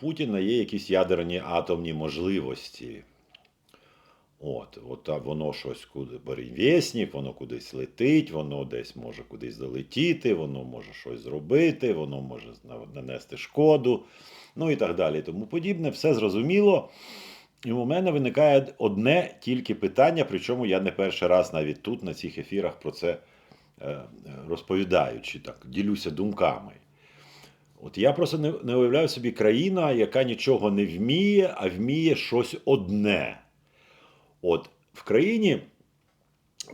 Путіна є якісь ядерні атомні можливості. От, от воно щось куди перевісник, воно кудись летить, воно десь може кудись долетіти, воно може щось зробити, воно може нанести шкоду, ну і так далі. Тому подібне, все зрозуміло. І у мене виникає одне тільки питання, причому я не перший раз навіть тут, на цих ефірах, про це е, е, розповідаю, чи так ділюся думками. От я просто не, не уявляю собі країна, яка нічого не вміє, а вміє щось одне. От в країні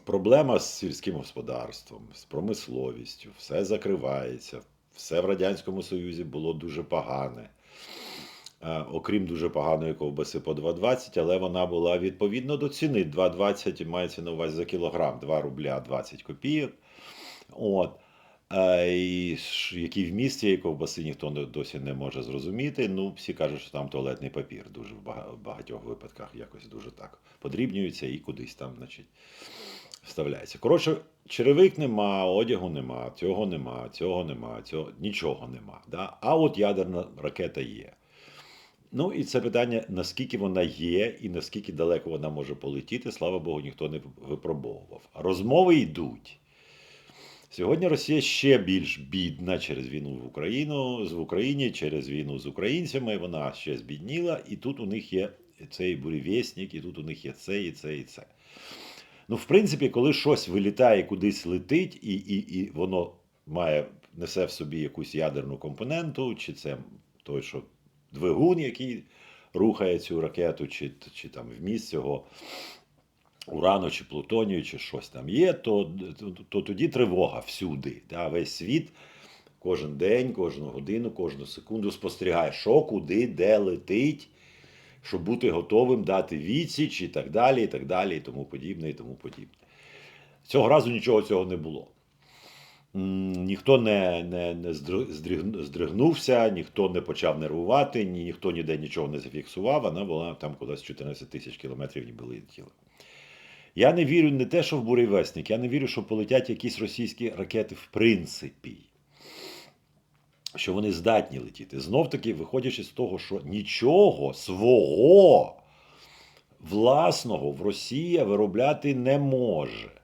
проблема з сільським господарством, з промисловістю, все закривається, все в Радянському Союзі було дуже погане. Е, Окрім дуже поганої ковбаси по 2,20, але вона була відповідно до ціни. 2,20 мається на увазі за кілограм, 2 рубля 20 копійок. От. І який вміст цієї ковбаси ніхто досі не може зрозуміти. Ну, всі кажуть, що там туалетний папір дуже в багатьох випадках якось дуже так подрібнюється і кудись там, значить, вставляється. Коротше, черевик нема, одягу нема, цього нема, цього нема, цього нічого нема. Да? А от ядерна ракета є. Ну і це питання, наскільки вона є і наскільки далеко вона може полетіти, слава Богу, ніхто не випробовував. Розмови йдуть. Сьогодні Росія ще більш бідна через війну в Україну з в Україні, через війну з українцями. Вона ще збідніла, і тут у них є цей буревісник, і тут у них є це, і це, і це. Ну, в принципі, коли щось вилітає, кудись летить, і, і, і воно має, несе в собі якусь ядерну компоненту, чи це той, що двигун, який рухає цю ракету, чи, чи там вміст цього урану, чи плутонію, чи щось там є, то, то, то тоді тривога всюди. Да? Весь світ кожен день, кожну годину, кожну секунду спостерігає, що, куди, де летить, щоб бути готовим дати відсіч і так далі, і так далі, і тому подібне, і тому подібне. Цього разу нічого цього не було. Ніхто не, не, не здригнувся, ніхто не почав нервувати, ні, ніхто ніде нічого не зафіксував, вона була там кудись 14 тисяч кілометрів ніби летіла. Я не вірю не те, що в буревесник, я не вірю, що полетять якісь російські ракети в принципі. Що вони здатні летіти. Знов таки, виходячи з того, що нічого свого власного в Росія виробляти не може.